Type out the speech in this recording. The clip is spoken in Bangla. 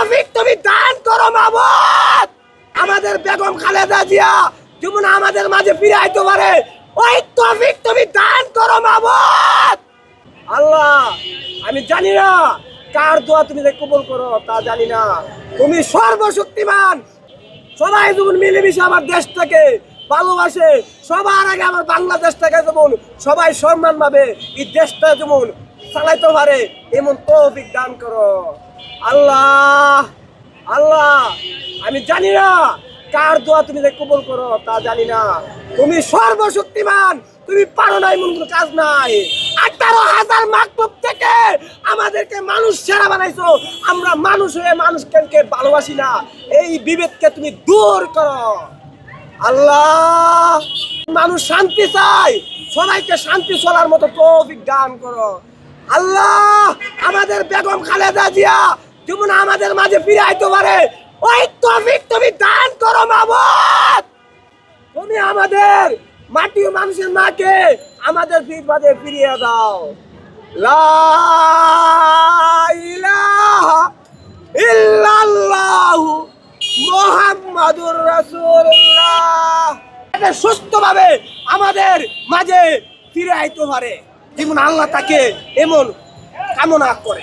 তৌফিক তুমি দান করো মাবুদ আমাদের বেগম খালেদা জিয়া, যেমন আমাদের মাঝে ফিরে আইতে পারে। ওই তৌফিক তুমি দান করো মাবুদ আল্লাহ, আমি জানি না কার দোয়া তুমি যে কবুল করো, তা জানি না। তুমি সর্বশক্তিমান। সবাই যেমন মিলেমিশে আমার দেশটাকে ভালোবাসে, সবার আগে আমার বাংলাদেশটাকে যেমন সবাই সম্মান পাবে, এই দেশটা যেমন চালাইতে পারে, এমন তৌফিক দান করো। আল্লাহ আল্লাহ, আমি জানি না কার দোয়া তুমি কবুল করো, তা জানি না। তুমি সর্বশক্তিমান, তুমি পারো না, এমন কোনো কাজ নাই। আঠারো হাজার মাকলুব থেকে আমাদেরকে মানুষ সেরা বানাইছো। আমরা মানুষ হয়ে মানুষকে ভালোবাসি না। এই বিভেদকে তুমি দূর করো। আল্লাহ, মানুষ শান্তি চায়, সবাইকে শান্তি চলার মতো তৌফিক দান করো। আল্লাহ, আমাদের বেগম খালেদা জিয়া যেমন আমাদের মাঝে ফিরে আইতে পারে। ওই তৌফিক তুমি দান করো মাবুদ তুমি আমাদের মাটি মানুষের মাকে আমাদের ফির মাঝে ফিরিয়ে দাও। রাসূলুল্লাহ। যাতে সুস্থভাবে আমাদের মাঝে ফিরে আইতে পারে। যেমন আল্লাহ তাকে এমন কামনা করে।